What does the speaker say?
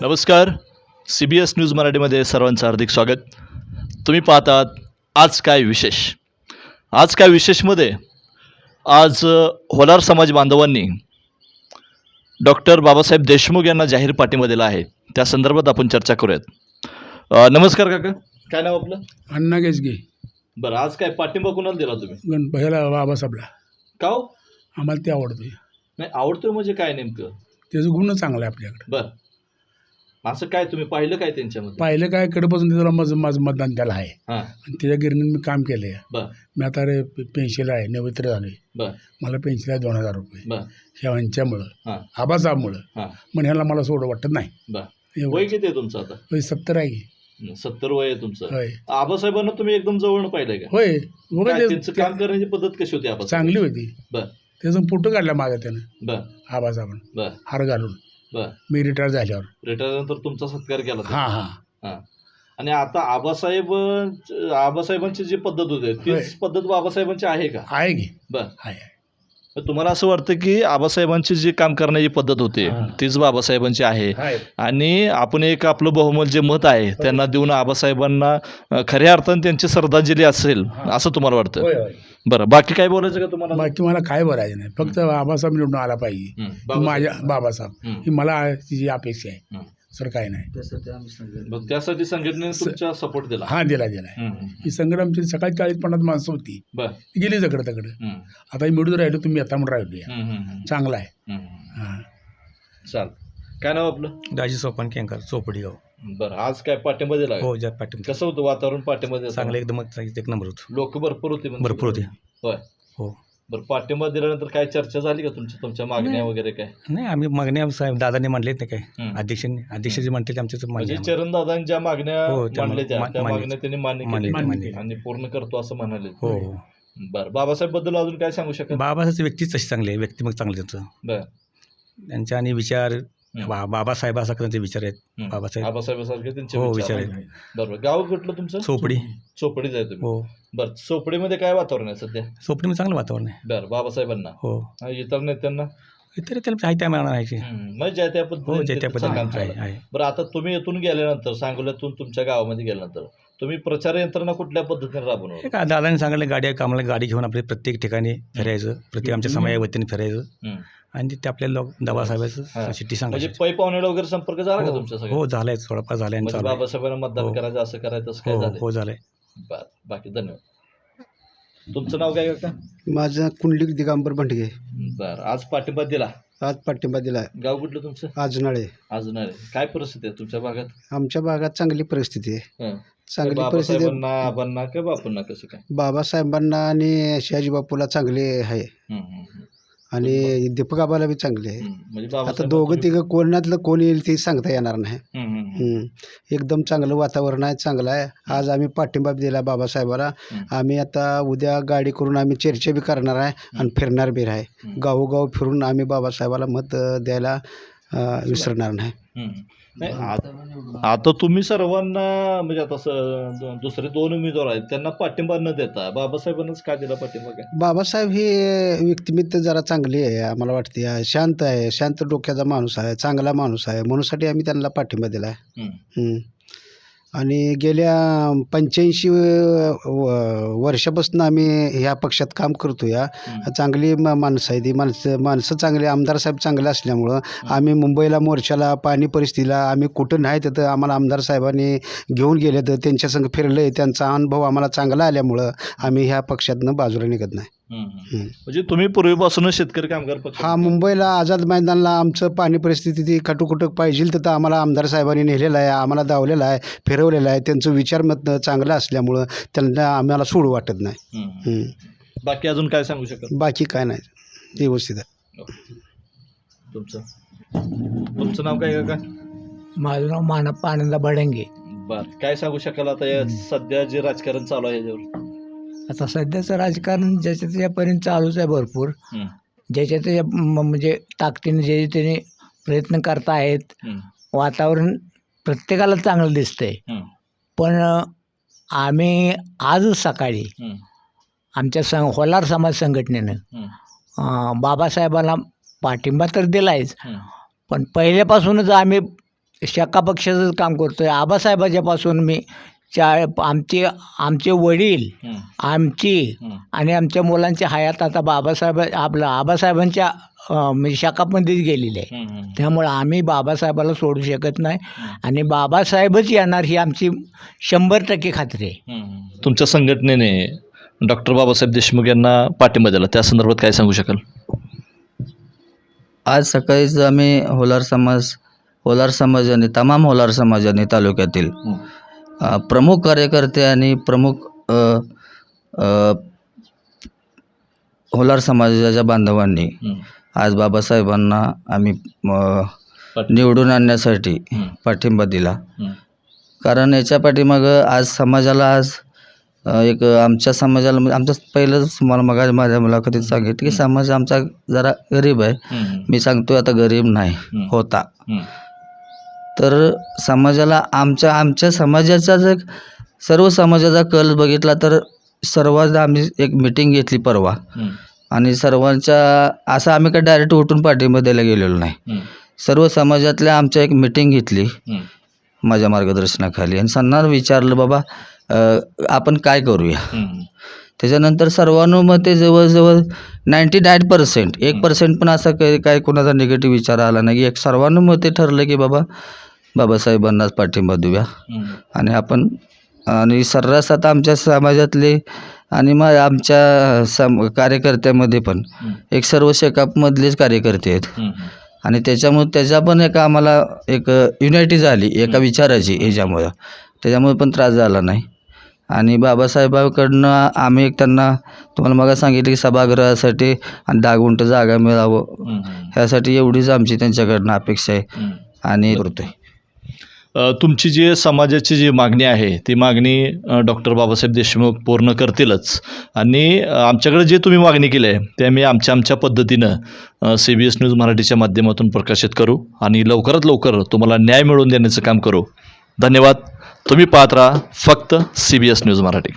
नमस्कार. C B S news मराठीमध्ये सर्वांचं हार्दिक स्वागत. तुम्ही पाहतात आज काय विशेष? आज काय विशेषमध्ये? आज होलार समाज बांधवांनी डॉक्टर बाबासाहेब देशमुख यांना जाहीर पाठिंबा दिला आहे. त्या संदर्भात आपण चर्चा करूयात. नमस्कार काका. काय नाव आपलं? अण्णा गेसगे बरं आज काय पाठिंबा कोणाला दिला तुम्ही? गण पहिला बाबासाहेबला. का हो? आम्हाला ते आवडतोय. नाही आवडतोय म्हणजे काय नेमकं? त्याचं गुण चांगलं आहे आपल्याकडे. बरं. असं काय तुम्ही पाहिलं काय त्यांच्यामध्ये? पाहिलं काय? कडपासून त्याला माझं माझं मतदान त्याला आहे. हां. आणि त्याच्या गिरणीत मी काम केलं आहे बरं. मी आता रे पेन्शिल आहे नवत्र झालो आहे बरं. मला पेन्शिल आहे दोन हजार रुपये. बरं. ह्या यांच्यामुळं हां. आबासाहेबमुळं हां. पण ह्याला मला सोडं वाटत नाही. बरं. एवढं. वय किती आहे तुमचं आता? होय सत्तर आहे. की सत्तर वय आहे तुमचं. होय. आबासाहेबांना तुम्ही एकदम जवळ पाहिलंय का? होय. काय त्यांचं काम करण्याची पद्धत कशी होती चांगली होती. बर. त्याचं फोटो काढला माझा त्यानं. बर. आबासाहेबांना. बर. हार घालून. बर. मी रिटायर झाल्यावर. रिटायर नंतर तुमचा सत्कार केला होता. हां हां. हा. आणि आता आबासाहेब आबासाहेबांची जी पद्धत होते होय. तीच पद्धत बाबासाहेबांची आहे का? आहे की. बर. आहे. तुम्हाला असं वाटतं की आबासाहेबांची जी काम करण्याची पद्धत होती हा. तीच बाबासाहेबांची आहे. आहे आणि आपण एक आपलं बहुमत जे मत आहे त्यांना देऊन आबासाहेबांना खऱ्या अर्थानं त्यांची श्रद्धांजली असेल. असं तुम्हाला वाटतं? होय होय. बरं बाकी काय बोलायचं का तुम्हाला? बाकी मला काय बोलायचं नाही. फक्त बाबासाहेब निवडून आला पाहिजे. हं, बाबासाहेब. माझ्या बाबासाहेब. हं. मला तिची अपेक्षा आहे. सर काय नाही. मग त्यासाठी संघटनेने तुमचा सपोर्ट दिला. हा दिला दिला. हं, संकट आमची सकाळी चाळीस पन्नास माणसं होती. बर. गेली जकडं तकडं आता ही मिळून राहिलो तुम्ही आता म्हणून राहिलो. या चांगला आहे. हं, हं. चाल. काय नाव आपलं? दाजी सोपान केंकर चोपडी गाव बरं आज काय पाठिंबा दिला का? हो ज्या पाठिंबा. कसं होतं वातावरण पाठिंबा दिला चांगलं एकदम एक नंबर होतो. लोक भरपूर होते. भरपूर होते. होय. हो. बरं पाठिंबा दिल्यानंतर काय चर्चा झाली का तुमच्या तुमच्या मागण्या. वगैरे काय नाही आम्ही मागण्या साहेब दादांनी मांडले ते काय. अध्यक्षांनी अध्यक्ष जे म्हणते ते आमच्याच म्हणजे मान्य आहे. चरणदादांच्या मागण्या हो, त्या मांडल्या ज्या मा- त्या मान्य. मागण्या त्यांनी मान्य मान्य. केल्या. आणि पूर्ण करतो असं म्हणाले हो हो बरं बाबासाहेबबद्दल अजून काय सांगू शकाल बाबासाहेब व्यक्तीच तशी चांगली आहे व्यक्तिमत्व चांगलं त्यांचं बरं त्यांचे आणि विचार बा बाबासाहेब असं त्यांचे विचार आहेत. बाबासाहेब आबासाहेबांसारखे त्यांचे हो विचार आहेत. बरोबर. गाव कुठलं तुमचं? चोपडी चोपडी जाय तुम्ही. हो. बरं चोपडीमध्ये काय वातावरण आहे सध्या? चोपडीमध्ये चांगलं वातावरण आहे. बरं बाबासाहेबांना? हो. आणि इतर नेत्यांना इतर त्याला आहे त्या मिळणार आहे. की हम्म, ज्या त्या हो पद्धतीने जे त्या त्यांचं काम पद्धतीने आहे चाललं. आहे बरं आता तुम्ही इथून गेल्यानंतर सांगोल्यातून तुमच्या गावामध्ये गेल्यानंतर तुम्ही प्रचार यंत्रणा कुठल्या पद्धतीने राबवणार? हे काय दादाने सांगितलं गाडी कामाला गाडी घेऊन आपले प्रत्येक ठिकाणी फिरायचं प्रत्येक आमच्या वतीने फिरायचं. हम्म. आणि ते आपल्याला लोक हा. दबासाहेबाचं शिट्टी म्हणजे सांगायची. पै पाहुण्याला वगैरे संपर्क झाला का तुमच्या सगळ्या हो झालंय थोडाफार झालंय आणि म्हणजे चालू आहे. बाबासाहेबांना मतदान हो. करायचं असं करायचं असं काय हो झालं हो झालंय. बरं बाकी धन्यवाद. तुमचं नाव काय का माझं कुंडलिक दिगंबर भंडगे. बरं आज पाठिंबा दिला? आज पाठिंबा दिला. गाव कुठलं तुमचं? आजनाळे. अजून आहे काय परिस्थिती आहे तुमच्या भागात? आमच्या भागात चांगली परिस्थिती आहे. हं. चांगली परिस्थिती आहे. बाबासाहेबांना आबांना का बापूंना कसं काय? बाबासाहेबांना आणि शहाजी बापूला चांगले आहे. हं, हं, हं. आणि दीपक आबाला बी चांगले आहे. म्हणजे आता दोघं तिघं कोणातलं कोण येईल ते सांगता येणार नाही. एकदम चांगलं वातावरण आहे चांगलं आहे आज आम्ही पाठिंबा दिला बाबासाहेबाला. आम्ही आता उद्या गाडी करून आम्ही चर्चा बी करणार आहे आणि फिरणार बी आहे. गावोगाव फिरून आम्ही बाबासाहेबाला मत द्यायला विसरणार नाही. नाही, आ- आता तुम्ही सर्वांना म्हणजे आता स- दो- दुसरे दोन उमेदवार आहेत त्यांना पाठिंबा न देता बाबासाहेबांनाच का दिला पाठिंबा काय? बाबासाहेब हे व्यक्तिमत्व जरा चांगली आहे आम्हाला वाटते शांत आहे शांत डोक्याचा माणूस आहे चांगला माणूस आहे म्हणूनसाठी आम्ही त्यांना पाठिंबा दिला आहे हम्म. हं. आणि गेल्या पंच्याऐंशी वर्षापासून आम्ही ह्या पक्षात काम करतो या. चांगली म माणसं आहे ती माणसं माणसं चांगली आमदार साहेब चांगले असल्यामुळं आम्ही मुंबईला मोर्चाला पाणी परिस्थितीला आम्ही कुठं नाही तिथं आम्हाला आमदार साहेबांनी घेऊन गेले तर त्यांच्यासंग फिरलं आहे त्यांचा अनुभव आम्हाला चांगला आल्यामुळं आम्ही ह्या पक्षातनं बाजूला निघत नाही. म्हणजे तुम्ही पूर्वीपासूनच शेतकरी कामगार पक्ष हा मुंबईला आझाद मैदानला आमचं पाणी परिस्थिती ती खटोखटक पाहिजे तिथं आम्हाला आमदार साहेबांनी नेलेलं आहे आम्हाला दावलेलं आहे फिरवलेलं आहे. त्यांचं विचारमत चांगलं असल्यामुळं त्यांना आम्हाला सोडू वाटत नाही. हम्म. बाकी अजून काय सांगू शकाल बाकी काय नाही. व्यवस्थित आहे. तुमचं? तुमचं नाव काय का माझं नाव मानप्पा आनंद बडंगे. बर. काय सांगू शकाल आता या सध्या जे राजकारण चालू आहे याच्यावर? आता सध्याचं राजकारण ज्याच्या त्याच्यापर्यंत चालूच आहे भरपूर. ज्याच्या त्याच्या म्हणजे ताकदीने जे त्याने प्रयत्न करतायत हम्म, वातावरण प्रत्येकाला चांगलं दिसतंय. पण आम्ही आजच सकाळी आमच्या सं होलार समाज संघटनेनं बाबासाहेबांना पाठिंबा तर दिला आहेच हम्म, पण पहिल्यापासूनच आम्ही शाखा पक्षाचं काम करतो आहे आबासाहेबाच्यापासून मी चा आमचे आमचे वडील आमची आणि आमच्या मुलांच्या हयात आता बाबासाहेब आपलं आबासाहेबांच्या म्हणजे शाखामध्येच गेलेली आहे त्यामुळं आम्ही बाबासाहेबाला सोडू शकत नाही. आणि बाबासाहेबच येणार ही आमची शंभर टक्के खात्री आहे. तुमच्या संघटनेने डॉक्टर बाबासाहेब देशमुख यांना पाठिंबा दिला. त्या संदर्भात काय सांगू शकाल? आज सकाळीच आम्ही होलार समाज होलार समाजाने तमाम होलार समाजाने तालुक्यातील प्रमुख कार्यकर्ते आणि प्रमुख होलार समाजाच्या बांधवांनी आज बाबासाहेबांना आम्ही निवडून आणण्यासाठी पाठिंबा दिला. कारण याच्या पाठीमागं आज समाजाला आज एक आमच्या समाजाला म्हणजे आमचं पहिलंच मला मग माझ्या मुलाखतीत सांगितलं की समाज आमचा जरा गरीब आहे. मी सांगतोय आता गरीब नाही होता. तर समाजाला आमच्या आमच्या समाजाचा जर सर्व समाजाचा कल बघितला तर सर्वांना आम्ही एक मिटिंग घेतली परवा. आणि सर्वांच्या असं आम्ही काय डायरेक्ट उठून पाठिंबा द्यायला गेलेलो नाही. सर्व समाजातल्या आमच्या एक मिटिंग घेतली. माझ्या मार्गदर्शनाखाली. आणि सन्नार विचारलं बाबा आपण काय करूया? त्याच्यानंतर सर्वानुमते जवळजवळ नाईंटी नाईन पर्सेंट एक पर्सेंट पण असा काही काय कोणाचा निगेटिव्ह विचार आला नाही. एक सर्वानुमते ठरलं की बाबा बाबासाहेबांनाच पाठिंबा देऊया. आणि आपण आणि सर्रास आता आमच्या समाजातले आणि मग आमच्या सम कार्यकर्त्यामध्ये पण एक सर्व शेकापमधलेच कार्यकर्ते आहेत. आणि त्याच्यामुळे त्याच्या पण एक आम्हाला एक युनायटी झाली एका विचाराची ह्याच्यामुळं त्याच्यामुळे पण त्रास झाला नाही. आणि बाबासाहेबांकडनं आम्ही एक त्यांना तुम्हाला मग सांगितलं की सभागृहासाठी आणि दहा गुंठ जागा मिळावं. ह्यासाठी एवढीच आमची त्यांच्याकडनं अपेक्षा आहे. आणि करतोय. तुमची जी समाजाची जी मागणी आहे ती मागणी डॉक्टर बाबासाहेब देशमुख पूर्ण करतीलच. आणि आमच्याकडे जे तुम्ही मागणी केली आहे ते आम्ही आमच्या आमच्या पद्धतीनं सी बी एस न्यूज मराठीच्या माध्यमातून प्रकाशित करू आणि लवकरात लवकर तुम्हाला न्याय मिळवून देण्याचं काम करू. धन्यवाद. तुम्ही पाहत राहा फक्त C B S news Marathi.